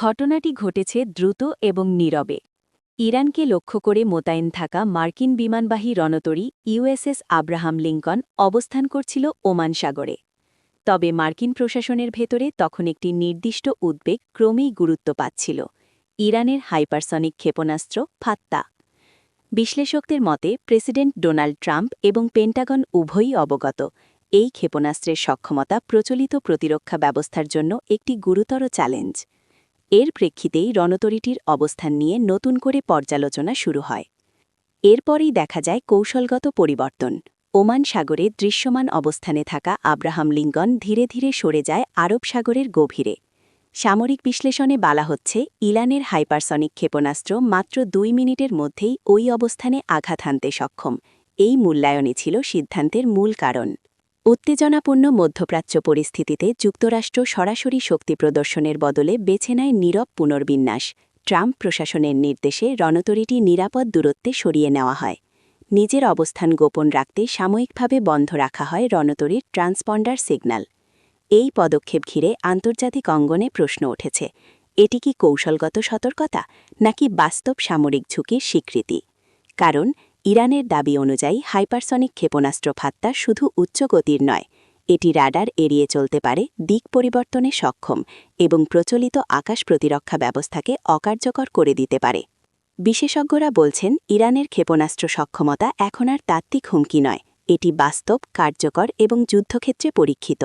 ঘটনাটি ঘটেছে দ্রুত এবং নীরবে। ইরানকে লক্ষ্য করে মোতায়েন থাকা মার্কিন বিমানবাহী রণতরী ইউএসএস আব্রাহাম লিঙ্কন অবস্থান করছিল ওমান সাগরে। তবে মার্কিন প্রশাসনের ভেতরে তখন একটি নির্দিষ্ট উদ্বেগ ক্রমেই গুরুত্ব পাচ্ছিল। ইরানের হাইপারসনিক ক্ষেপণাস্ত্র ফাত্তা। বিশ্লেষকদের মতে, প্রেসিডেন্ট ডোনাল্ড ট্রাম্প এবং পেন্টাগন উভয়ই অবগত, এই ক্ষেপণাস্ত্রের সক্ষমতা প্রচলিত প্রতিরক্ষা ব্যবস্থার জন্য একটি গুরুতর চ্যালেঞ্জ। এর প্রেক্ষিতেই রণতরীটির অবস্থান নিয়ে নতুন করে পর্যালোচনা শুরু হয়। এরপরেই দেখা যায় কৌশলগত পরিবর্তন। ওমান সাগরে দৃশ্যমান অবস্থানে থাকা আব্রাহাম লিঙ্কন ধীরে ধীরে সরে যায় আরব সাগরের গভীরে। সামরিক বিশ্লেষণে বলা হচ্ছে ইলানের হাইপারসনিক ক্ষেপণাস্ত্র মাত্র দুই মিনিটের মধ্যেই ওই অবস্থানে আঘাত হানতে সক্ষম। এই মূল্যায়নই ছিল সিদ্ধান্তের মূল কারণ। উত্তেজনাপূর্ণ মধ্যপ্রাচ্য পরিস্থিতিতে যুক্তরাষ্ট্র সরাসরি শক্তি প্রদর্শনের বদলে বেছে নেয় নীরব পুনর্বিন্যাস। ট্রাম্প প্রশাসনের নির্দেশে রণতরীটি নিরাপদ দূরত্বে সরিয়ে নেওয়া হয়। নিজের অবস্থান গোপন রাখতে সাময়িকভাবে বন্ধ রাখা হয় রণতরীর ট্রান্সপন্ডার সিগন্যাল। এই পদক্ষেপ ঘিরে আন্তর্জাতিক অঙ্গনে প্রশ্ন উঠেছে, এটি কি কৌশলগত সতর্কতা নাকি বাস্তব সামরিক ঝুঁকির স্বীকৃতি? কারণ ইরানের দাবি অনুযায়ী হাইপারসনিক ক্ষেপণাস্ত্র ফাত্তা শুধু উচ্চ গতির নয়, এটি রাডার এড়িয়ে চলতে পারে, দিক পরিবর্তনে সক্ষম এবং প্রচলিত আকাশ প্রতিরক্ষা ব্যবস্থাকে অকার্যকর করে দিতে পারে। বিশেষজ্ঞরা বলছেন, ইরানের ক্ষেপণাস্ত্র সক্ষমতা এখন আর তাত্ত্বিক হুমকি নয়, এটি বাস্তব, কার্যকর এবং যুদ্ধক্ষেত্রে পরীক্ষিত।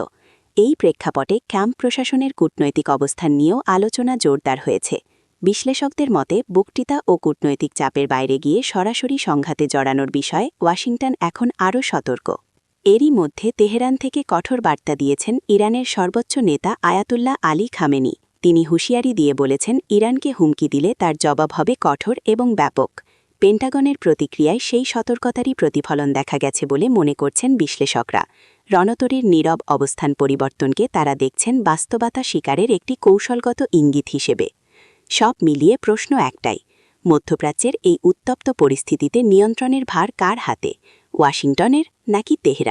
এই প্রেক্ষাপটে ক্যাম্প প্রশাসনের কূটনৈতিক অবস্থান নিয়েও আলোচনা জোরদার হয়েছে। বিশ্লেষকদের মতে, বক্তৃতা ও কূটনৈতিক চাপের বাইরে গিয়ে সরাসরি সংঘাতে জড়ানোর বিষয়ে ওয়াশিংটন এখন আরও সতর্ক। এরই মধ্যে তেহরান থেকে কঠোর বার্তা দিয়েছেন ইরানের সর্বোচ্চ নেতা আয়াতুল্লাহ আলী খামেনি। তিনি হুঁশিয়ারি দিয়ে বলেছেন, ইরানকে হুমকি দিলে তার জবাব হবে কঠোর এবং ব্যাপক। পেন্টাগনের প্রতিক্রিয়ায় সেই সতর্কতারই প্রতিফলন দেখা গেছে বলে মনে করছেন বিশ্লেষকরা। রণতরীর নীরব অবস্থান পরিবর্তনকে তারা দেখছেন বাস্তবতা শিকারের একটি কৌশলগত ইঙ্গিত হিসেবে। সব মিলিয়ে প্রশ্ন একটাই, মধ্যপ্রাচ্যের এই উত্তপ্ত পরিস্থিতিতে নিয়ন্ত্রণের ভার কার হাতে, ওয়াশিংটনের নাকি তেহরান?